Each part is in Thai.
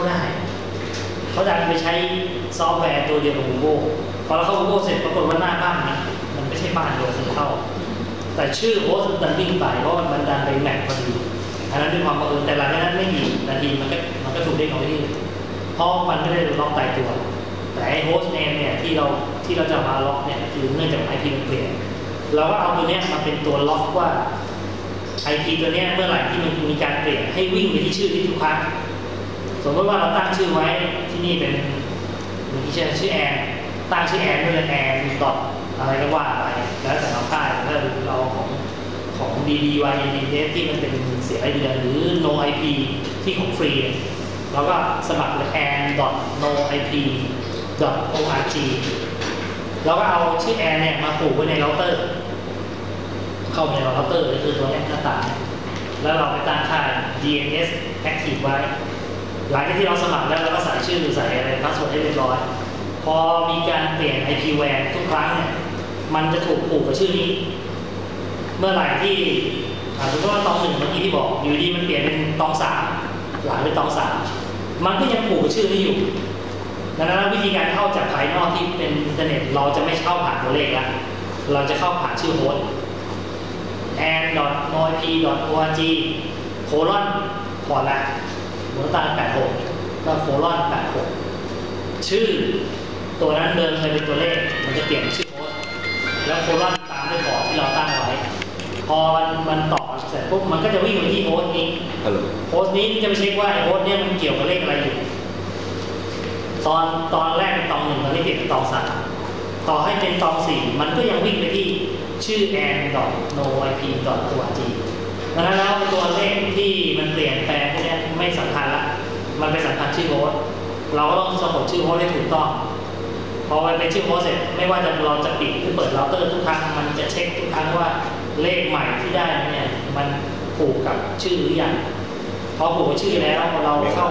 เขาได้ เขาดันไปใช้ซอฟต์แวร์ตัวเดียวกับ Google พอเราเข้า Google เสร็จปรากฏว่าหน้าบ้านมันมันไม่ใช่บ้านโดยเข้า แต่ชื่อโฮสต์ดันวิ่งไปเพราะมันดันไปแมทพอดีอันนั้นด้วยความบังเอิญแต่หลังจากนั้นไม่กี่นาทีมันก็มันก็ถูกเด้งออกไปที่เพราะมันไม่ได้ล็อกตายตัว แต่ไอโฮสต์เนมเนี่ยที่เราที่เราจะมาล็อกเนี่ยคือเนื่องจากไอพีมันเปลี่ยนเราก็เอาตัวเนี้ยมาเป็นตัวล็อกว่าไอพีตัวเนี้ยเมื่อไหร่ที่มันมีการเปลี่ยนให้วิ่งไปที่ชื่อนี้ทุกครั้ สมมติว่าเราตั้งชื่อไว้ที่นี่เป็นมีชื่อชื่อแอนตั้งชื่อแอนด้วยเลยแอนดอทอะไรก็ว่าไปแล้วแต่เราค่ายถ้าเราของของ d d y n d s ที่มันเป็นเสียรายเดือนหรือ no ip ที่ของฟรีเราก็สมัครเลย an dot no ip dot org เราก็เอาชื่อแอนเนี่ยมาผูกไว้ในเราเตอร์ เข้าไปในเราเตอร์ก็คือตัวแอปหน้าต่างแล้วเราไปตั้งค่า DNS active ไว้ หลังจากที่เราสมัครแล้วเราก็ใส่ชื่อใส่อะไรพาสเวิร์ดให้เรียบร้อย พอมีการเปลี่ยน IP w a n ทุกครั้งเนี่ยมันจะถูกผูกกับชื่อนี้ เมื่อไหร่ที่อาสมมติว่าตองหนึ่งเมื่อกี้ที่บอกอยู่ดีมันเปลี่ยนเป็นตองสามหลังเป็นตองสามมันก็ยังผูกกับชื่อนี้อยู่ดังนั้นวิธีการเข้าจากภายนอกที่เป็นอินเทอร์เน็ต เราจะไม่เข้าผ่านตัวเลขละเราจะเข้าผ่านชื่อโฮสต์ and n o p org โคลอนพอร์ตละหั วตา86ก็โคลอน86 ชื่อตัวนั้นเดิมเคยเป็นตัวเลข มันจะเปลี่ยนเป็นชื่อโฮสต์แล้วโคลอนตามด้วยพอร์ตที่เราตั้งไว้ พอมันมันต่อเสร็จปุ๊บมันก็จะวิ่งไปที่โฮสต์นี้ฮัลโหลโฮสต์นี้จะไปเช็คว่าไอ้โฮสต์เนี่ยมันเกี่ยวกับเลขอะไรอยู่ ตอนตอนแรกเป็นตองหนึ่งตอนนี้เปลี่ยนเป็นตองสามต่อให้เป็นตองสี่มันก็ยังวิ่งไปที่ชื่อ a n no ip org ดังนั้นแล้วตัวเลขที่มันเปลี่ยนแปลงพวกเนี้ย ไม่สำคัญละมันไปสำคัญชื่อโฮสต์เราก็ต้องสะกดชื่อโฮสต์ให้ถูกต้องพอมันเป็นชื่อโฮสต์เสร็จไม่ว่าจะเราจะปิดหรือเปิดเราเตอร์ทุกครั้งมันจะเช็คทุกครั้งว่าเลขใหม่ที่ได้เนี่ยมันผูกกับชื่อหรือยังพอผูกกับชื่อแล้วเราเข้า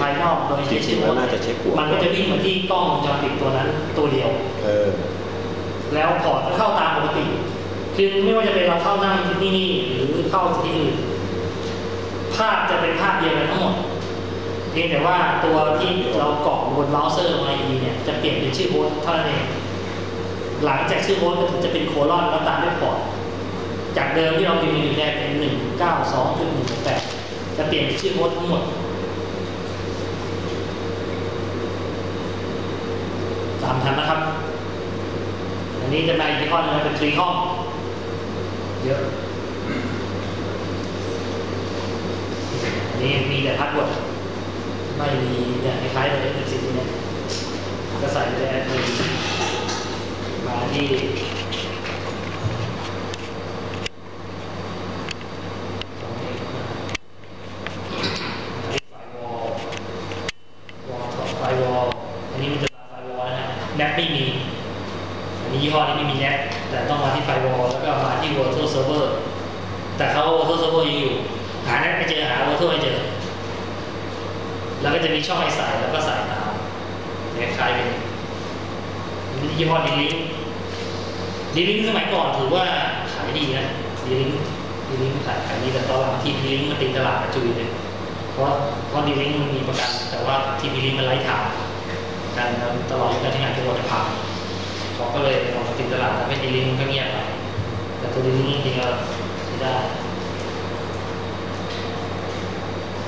ภายนอกโดยจใช้ริชื่งอๆโฮแล้วสต์น่าจะเช็คหัวมันก็จะวิ่งมาที่กล้องวงจรปิดตัวนั้นตัวเดียวเออแล้วพอร์ตก็เข้าตามปกติคือไม่ว่าจะเป็นเราเข้านั่งที่นี่หรือเข้าที่อื่น ภาพจะเป็นภาพเดียวกันทั้งหมด เพียงแต่ว่าตัวที่เรากรอกบนเบราว์เซอร์ของ IE เนี่ยจะเปลี่ยนเป็นชื่อโฮสต์เท่านั้นเอง หลังจากชื่อโฮสต์มันจะเป็นโคลอนแล้วตามด้วยพอร์ตจากเดิมที่เราพิมพ์อยู่แรกเป็นหนึ่งเก้าสองถึงหนึ่งแปดจะเปลี่ยนเป็นชื่อโฮสต์ทั้งหมด ตามทันนะครับ อันนี้จะมาอีกข้อนึงนะเป็นทรีห้องเยอะ นี้มีแต่พาสเวิร์ดไม่มีเนี่ยคล้ายๆเลยเป็นสิ่งนี้ก็ใส่ไปแอดมินมาที่ไฟวอลวอลต่อไฟวอลอันนี้มันจะมาไฟวอลนะฮะแนปไม่มีอันนี้ยี่ห้อนี้ไม่มีแนปแต่ต้องมาที่ไฟวอลแล้วก็มาที่ Virtual Server แต่เขา Virtual Server ยังอยู่ หาแนปไม่เจอหา Virtual ไม่เจอ แล้วก็จะมีช่องให้ใส่แล้วก็ใส่ตามเนี่ยคล้ายเป็นยี่ห้อดีลิงดีลิงสมัยก่อนถือว่าขายดีนะดีลิงดีลิงขายขายดีแต่ตอนหลังทีดีลิงมันติดตลาดกระจุยเลยเพราะเพราะดีลิงมันมีประกัน แต่ว่าทีดีลิงมันไร้ทางการตลอดการใช้งานทุกวันจะพังเขาก็เลยออกมาติดตลาดทำให้ดีลิงก็เงียบไปแต่ตัวดีลิงจริงๆก็ใช้ได้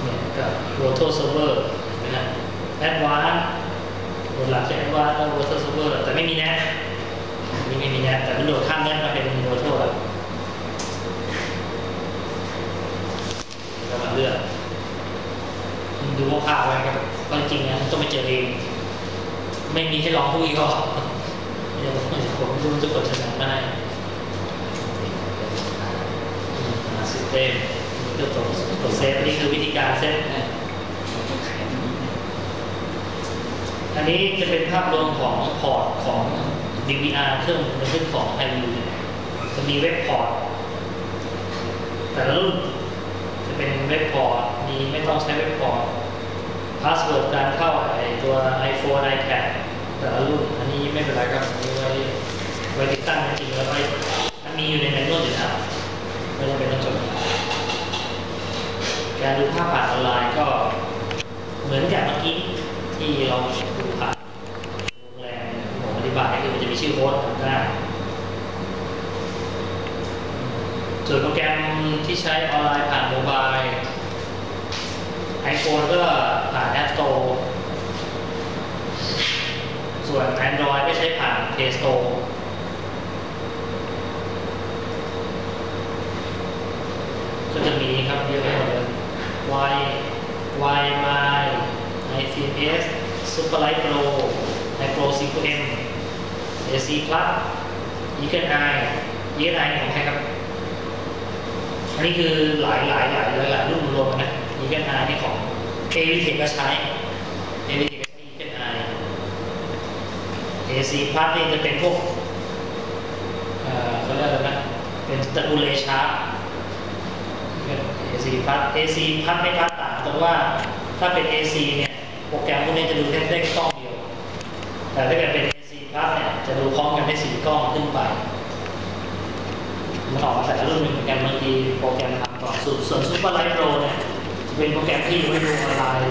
เนี่ยกั บ Roto Server เห็นไหมนะ Advanced บนหลักใช้ Advanced แล้ว Roto Server แต่ไม่มีแนทนี่ไม่มีแนทแต่มันโดดข้ามแนทมาเป็น Roto แล้วมาเลือกดูว่าข่าวอะไรครับก็จริงนะต้องไปเจอเองไม่มีให้ลองพูดอีกก็เดี๋ยวผมผมดูจะกดชนะได้ซิสเต็มนี่คือตัวตัวเซฟนี่คือวิธีการเซฟ อันนี้จะเป็นภาพรวมของพอร์ตของ DVR เครื่องบันทึกของ i u จะมีเว็บพอร์ตแต่ละรุ่นจะเป็นเว็บพอร์ตมีไม่ต้องใช้เว็บพอร์ตพาสเวิร์ดการเข้าไอตัว iPhone iPad แต่ละรุ่นอันนี้ไม่เป็นไรครับอันนี้ไว้ไว้ติดตั้งจริงๆแล้วไว้มันมีอยู่ในแมนนวลอยู่แล้วไม่จำเป็นต้องจดการดูภาพผ่านออนไลน์ก็เหมือนกับเมื่อกี้ที่เราดูผ่านโรงแรมผมอธิบายคือมันจะมีชื่อโค้ดได้ส่วน โปรแกรมที่ใช้ออนไลน์ผ่านโมบายไอโฟนก็ผ่าน App Store ส่วน Android ก็ใช้ผ่าน Play Store ก็จะมีครับเยอะไปหมดเลย Y Y My ICS Superlight Pro iPro 10M AC Plus Eagle Eye Eagle Eye ของใครครับ อันนี้คือหลายหลายหลายหลายหลายรุ่นรวมนะ Eagle Eye นี่ของ AVTech ก็ใช้ AVTech ก็ใช้ Eagle Eye AC Plus นี่จะเป็นพวกเอ่อเขาเรียกอะไรนะเป็นตะกูลเลชาร์ AC พัด AC พัดไม่พัดต่างตรงว่าถ้าเป็น AC เนี่ยโปรแกรมพวกนี้จะดูได้ได้กล้องเดียว แต่ถ้าเกิดเป็น AC พัดเนี่ยจะดูพร้อมกันได้สี่กล้องขึ้นไป มันออกมาแต่ละรุ่นไม่เหมือนกันบางทีโปรแกรมทำก่อส่วนส่วน Super Light Pro เนี่ยเป็นโปรแกรมที่ไว้ดูออนไลน์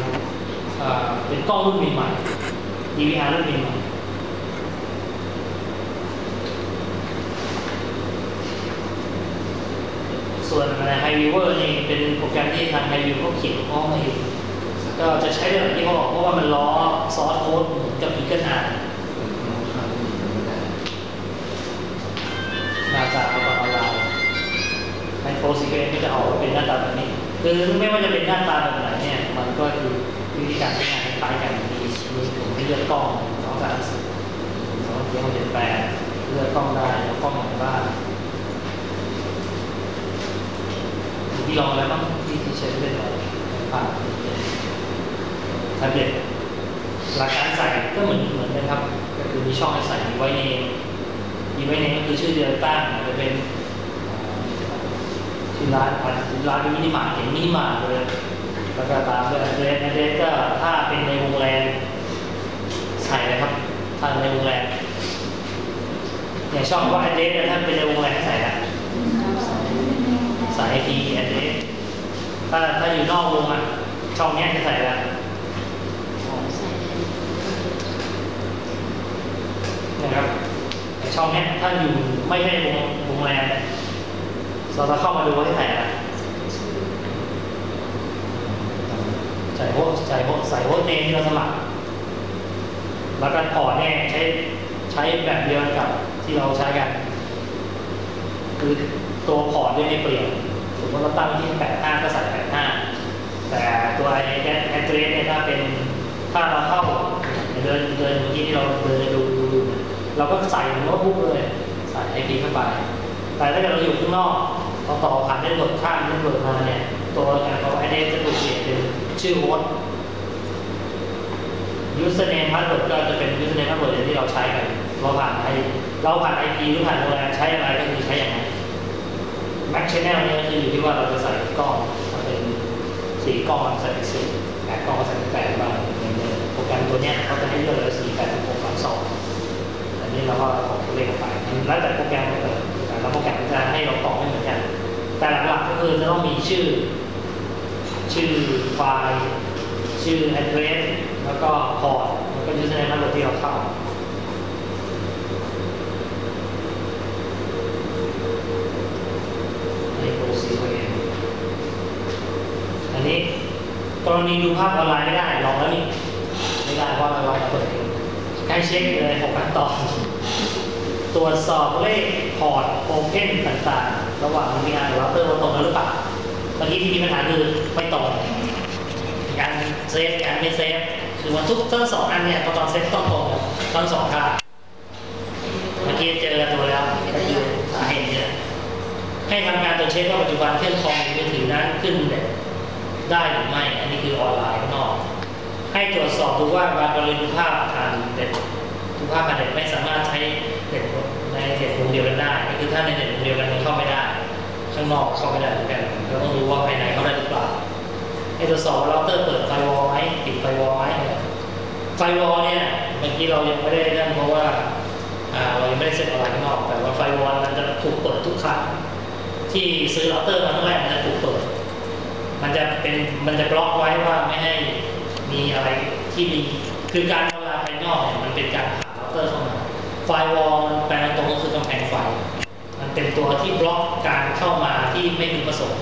เป็นกล้องรุ่นใหม่ๆ DVR รุ่นใหม่ๆส่วนไฮวิวเวอร์นี่เป็นโปรแกรมที่ทางไฮวิวเขาเขียนข้อมาเองก็จะใช้ได้แบบที่เขาบอกเพราะว่ามันล้อซอสโค้ดเหมือนกับ Eagle Eye ห เก็จะออกมาเป็นหน้าตาแบบนี้ คือไม่ว่าจะเป็นหน้าตาแบบไหนเนี่ย มันก็คือวิธีการใช้งานคล้ายกันมีมีปุ่มให้เลือกกล้องสองสามสี่สองเทียมเจ็ดแปดเลือกกล้องได้แล้วกล้องไหนบ้างที่ลองแล้วบ้างที่ที่ใช้เล่นอะไรผ่านแท็บเล็ตหลักการใส่ก็เหมือนเหมือนกันครับ ก็คือมีช่องให้ใส่ไว้เนมีไว้เนก็คือชื่อเดียวตั้งอาจจะเป็น ชื่ร้านอาจจะร้านมินิมาร์ทเห็นมินิมาร์ทเลยแล้วก็ตามด้วย address address ก็ถ้าเป็นในโรงแรมใส่เลยครับ ถ้าในโรงแรมอย่างช่องว่า address เนี่ยถ้าเป็นในโรงแรมให้ใส่ละสาย IP address ถ้าถ้าอยู่นอกวงอะช่องนี้จะใส่อะนะครับช่องนี้ถ้าอยู่ไม่ใช่วงวงแรมเนี่ย เราจะเข้ามาดูว่าที่ไหนอะใส่พวกใส่พวกใส่พวกเนมที่เราสมัคร แล้วก็พอร์ตเนี่ยใช้ใช้แบบเดียวกับที่เราใช้กัน คือตัวพอร์ตเนี่ยไม่เปลี่ยนสมมติเราตั้งที่ 85 ก็ใส่ 85 แต่ตัวไอ้แอดเดรสเนี่ยถ้าเป็นถ้าเราเข้าเดินเดินเมื่อกี้ที่เราเดินดูดูดูเราก็ใส่โน้ตบุ๊กเลย ใส่ IP เข้าไป แต่ถ้าเกิดเราอยู่ข้างนอก เราต่อผ่านเน็ตเวิร์กข้ามเน็ตเวิร์กมาเนี่ยตัวการของไอเดจะถูกเปลี่ยนเป็นชื่อโฮสต์ username password ก็จะเป็น username password อย่างที่เราใช้กันเราผ่านไอเราผ่าน IP หรือผ่านโรงแรมใช้อะไรก็คือใช้อย่างนั้นแม็กชแนลเนี่ยก็คืออยู่ที่ว่าเราจะใส่กล้องถ้าเป็นสีกล้องใส่เป็นสีแปดกล้องใส่เป็นแปดบ้างอย่างเงี้ยโปรแกรมตัวเนี้ยเขาจะให้เลือกเลยสี่แปดหกสามสองอันนี้เราก็ของตัวเลขออกไปแล้วแต่โปรแกรมมันเปิดแต่ละโปรแกรมจะให้เราตอไม่เหมือน แต่หลักๆก็คือจะต้องมีชื่อ ชื่อไฟล์ชื่อ address แล้วก็พอร์ตแล้วก็ username นั้นที่เราเข้าในโปรซีเวนอันนี้กรณีดูภาพออนไลน์ไม่ได้ลองแล้วนี่ไม่ได้เพราะเราลองมาเปิดให้เช็คเลยหกขั้นตอน ตรวจสอบเลขพอร์ตโอเพนต่างๆ ระหว่างมีงานเราเตอร์ว่าตรงกันหรือเปล่าบางทีที่มีปัญหาคือไม่ตรงการเซฟการไม่เซฟคือว่าทุกทั้งสองอันเนี่ยตอนเซฟต้องตรงทั้งสองค่าเมื่อกี้เจอตัวแล้วก็คือสาเหตุเนี่ยให้ทำการตรวจเช็คว่าปัจจุบันเครื่องคอมมือถือนั้นขึ้นเน็ตได้หรือไม่ อันนี้คือออนไลน์นอก ให้ตรวจสอบดูว่าบางกรณีภาพผ่านเน็ดภาพผ่านเน็ตไม่สามารถใช้ เน็ตวงเดียวกันได้ ก็คือถ้าในเน็ตวงเดียวกันมันเข้าไม่ได้ ข้างนอกเข้าไม่ได้เหมือนกันก็ต้องรู้ว่าภายในเข้าได้หรือเปล่าให้ตรวจสอบว่าเราเตอร์เปิดไฟวอลไหมปิดไฟวอลไหมไฟวอลเนี่ยเมื่อกี้เรายังไม่ได้นั่นเพราะว่าเรายังไม่ได้เซ็ตออนไลน์ข้างนอก แต่ว่าไฟวอลมันจะถูกเปิดทุกครั้งที่ซื้อเราเตอร์มาครั้งแรกมันจะถูกเปิด มันจะเป็นมันจะบล็อกไว้ว่าไม่ให้มีอะไรที่มีคือการเวลาภายนอกเนี่ยมันเป็นการผ่านเราเตอร์เข้ามาไฟวอลตรงก็คือกำแพงไฟ มัน เป็นตัวที่บล็อกการเข้ามาที่ไม่มีประสงค์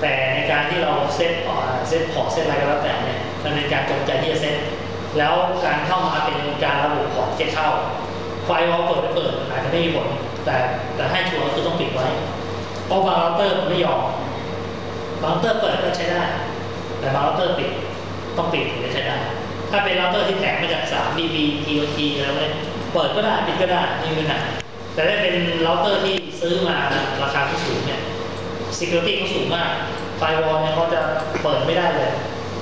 แต่ในการที่เราเซตอ่าเซตพอร์ตเซตอะไรก็แล้วแต่เนี่ยมันเป็นการจงใจที่จะเซตแล้วการเข้ามาเป็นการระบุพอร์ตที่เข้า ไฟวอลเปิดไม่เปิดอาจจะไม่มีผลแต่แต่ให้ชัวร์ก็คือต้องปิดไว้เพราะบางเราเตอร์มันไม่ยอมบางเราเตอร์เปิดก็ใช้ได้ แต่บางเราเตอร์ปิดต้องปิดถึงจะใช้ได้ ถ้าเป็นเราเตอร์ที่แถมมาจาก3 BB TOT แล้วเนี่ยเปิดก็ได้ปิดก็ได้ไม่มีปัญหา แต่ถ้าเป็นเราเตอร์ที่ซื้อมาราคาที่สูงเนี่ย security เขาสูงมาก ไฟวอลเนี่ยเขาจะเปิดไม่ได้เลย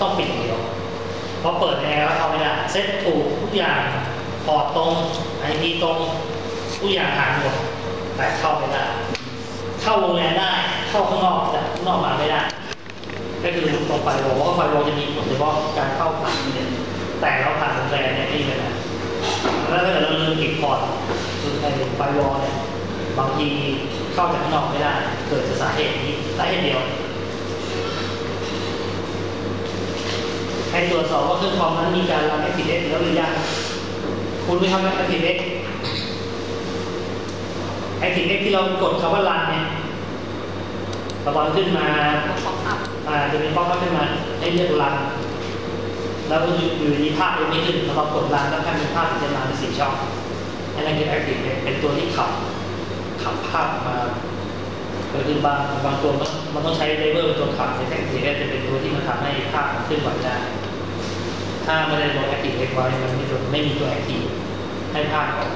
ต้องปิดอย่างเดียวเพราะเปิดยังไงก็เข้าไม่ได้เซ็ตถูกทุกอย่างพอตรง IP ตรงทุกอย่างผ่านหมดแต่เข้าไม่ได้ เข้าวงแรมได้ เข้าข้างนอกแต่ข้างนอกมาไม่ได้ ก็คือตรงไฟวอลเพราะไฟวอลจะมีผลเฉพาะการเข้าผ่านเนี่ยแต่เราผ่านวงแรมเนี่ยไม่มีปัญหาแล้วถ้าเกิดเราลืมปิดพอร์ต คือไอ้ไฟวอลเนี่ยบางทีเข้าจากข้างนอกไม่ได้ เกิดจากสาเหตุนี้สาเหตุเดียว ให้ตรวจสอบว่าเครื่องคอมนั้นมีการรัน FTX แล้วหรือยังคุณไปทำ FTX FTX ที่เรากดคำว่ารันเนี่ยพอตอนขึ้นมาอ่าจะมีป้อมขึ้นมาให้เลือกรัน แล้วอยู่อยู่ดีภาพยังไม่ขึ้นพอเรากดรันแล้วแค่มีภาพจะมาในสี่ช่อง อันนั้นคือ Active เป็นตัวที่ขับขับภาพออกมาก็คือบางบางตัวมันมันต้องใช้เลเวอร์เป็นตัวขับใน Active จะเป็นตัวที่มันทำให้ภาพมันเคลื่อนไหวได้ถ้าไม่ได้ลง Active ไว้มันไม่ตัวไม่มีตัว Active ให้ภาพออก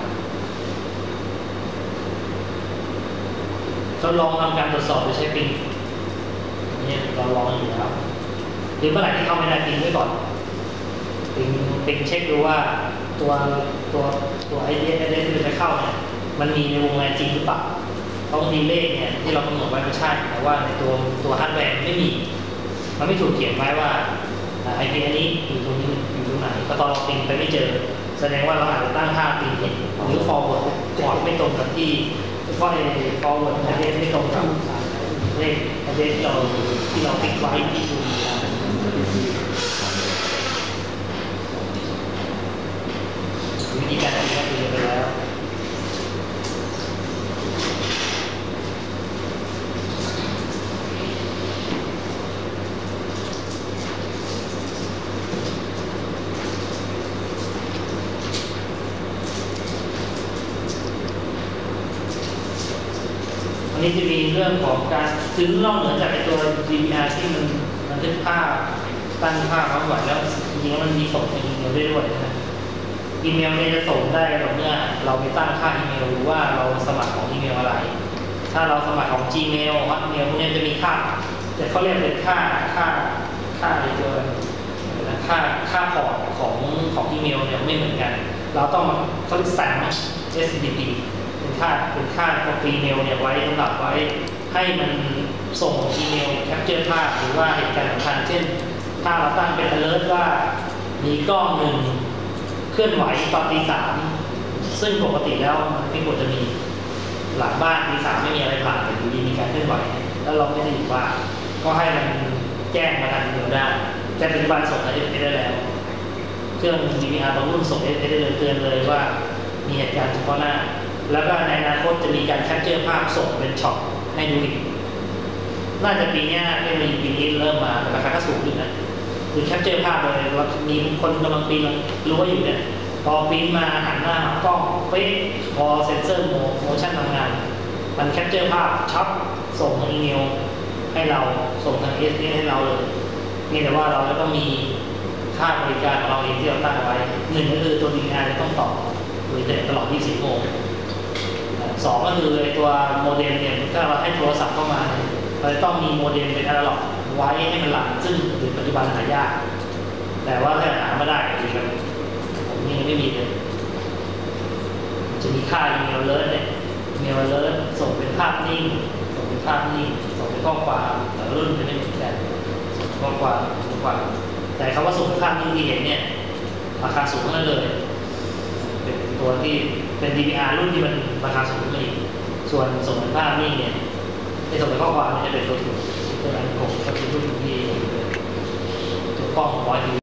ก็ลองทำการตรวจสอบโดยใช้ปิงนี่เราลองอยู่แล้วหรือเมื่อไหร่ที่เข้าไม่ได้ปิงไว้ก่อนปิงปิงเช็คดูว่าตัวตัว ตัวไอเดียไอเดียที่เราจะเข้าเนี่ยมันมีในวงแรมจริงหรือเปล่าเพราะบางทีเลขเนี่ยที่เรากำหนดไว้มันใช่แต่ว่าในตัวตัวฮาร์ดแวร์ไม่มี มันไม่ถูกเขียนไว้ว่าไอพีอันนี้อยู่ตรงนี้อยู่ตรงไหนก็ตอนเราปิงไปไม่เจอ แสดงว่าเราอาจจะตั้งค่าปิงผิดหรือ forward ก่อนไม่ตรงกับที่ก็ไอ้ forward ไอเดียไม่ตรงกับเลขประเด็นที่เราที่เราฟิกไว้ที่ อย่างก็ดีไปแล้วนนี้จะมีเรื่องของการถึงนอกเหนือจากไอตัว DVR ที่มันมันทึกภาพตั้งภาพควาไหวแล้วจริงๆมันมีส่งในอีเมลได้ด้วยนะ อีเมลเนี่ยจะส่งได้ต่อเมื่อเราไปตั้งค่าอีเมลหรือว่าเราสมัครของอีเมลอะไร ถ้าเราสมัครของ Gmail Hotmail พวกนี้จะมีค่าแต่เขาเรียกเป็นค่าค่าค่าไอ้ตัวอะไรนะค่าค่าพอร์ตของของอีเมลเนี่ยไม่เหมือนกัน เราต้องเขาเรียก SAM STP เป็นค่าเป็นค่าของอีเมลเนี่ยไว้สำหรับไว้ให้มันส่งอีเมลแคปเจอร์ภาพหรือว่าเหตุการณ์สำคัญเช่น ถ้าเราตั้งเป็น alert ว่ามีกล้องหนึ่ง เคลื่อนไหวตอนตีสามซึ่งปกติแล้วมันไม่ควรจะมีหลังบ้านตีสามไม่มีอะไรผ่านแต่อยู่ดีมีการเคลื่อนไหว แล้วเราไม่ได้อยู่บ้านก็ให้มันแจ้งมาทางอีเมลได้แต่ปัจจุบันส่ง SMS ได้แล้ว เครื่อง DVR บางรุ่นส่ง SMS ได้เลยเตือนเลยว่า มีเหตุการณ์เฉพาะหน้า แล้วก็ในอนาคตจะมีการแคปเจอร์ภาพส่งเป็นช็อตให้ดูอีกน่าจะปีเนี้ยเทคโนโลยีปีนี้เริ่มมาแต่ราคาก็สูงขึ้นนะ คือแคปเจอร์ภาพเลยเรามีคนกำลังปีนรู้ว่าอยู่เนี่ยพอปีนมาหันหน้าหากล้องเป๊ะพอเซ็นเซอร์โมชั่นทำงาน มันแคปเจอร์ภาพช็อปส่งทางอีเมลให้เราส่งทางเอสให้เราเลยนี่แต่ว่าเราจะต้องมีค่าบริการของเราเองที่เราตั้งไว้หนึ่งก็คือตัว DVR จะต้องต่อโดยอินเทอร์เน็ตลอด 24 ชั่วโมงสองก็คือไอตัวโมเด็มเนี่ยถ้าเราให้โทรศัพท์เข้ามาเราจะต้องมีโมเด็มเป็นอนาล็อก ไว้ให้มันหลังซึ่งถึงปัจจุบันหายาก แต่ว่าถ้าหาไม่ได้จริงๆผมนี่ไม่มีเลยจะมีค่าอีเมลเลิศเนี่ยอีเมลเลิศส่งเป็นภาพนิ่ง ส่งเป็นภาพนิ่ง ส่งเป็นข้อความแต่รุ่นจะไม่เหมือนกันส่งเป็นข้อความข้อความแต่คำว่าส่งเป็นภาพนิ่งที่เห็นเนี่ยราคาสูงนั้นเลย เป็นตัวที่เป็น DVR รุ่นที่มันราคาสูงขึ้นมาอีกส่วนส่งเป็นภาพนิ่งเนี่ยไอ้ส่งเป็นข้อความเนี่ยจะเป็นตัวถูก ตัวนั้นผมก็คือรุ่นที่ตัวกล้องร้อยดี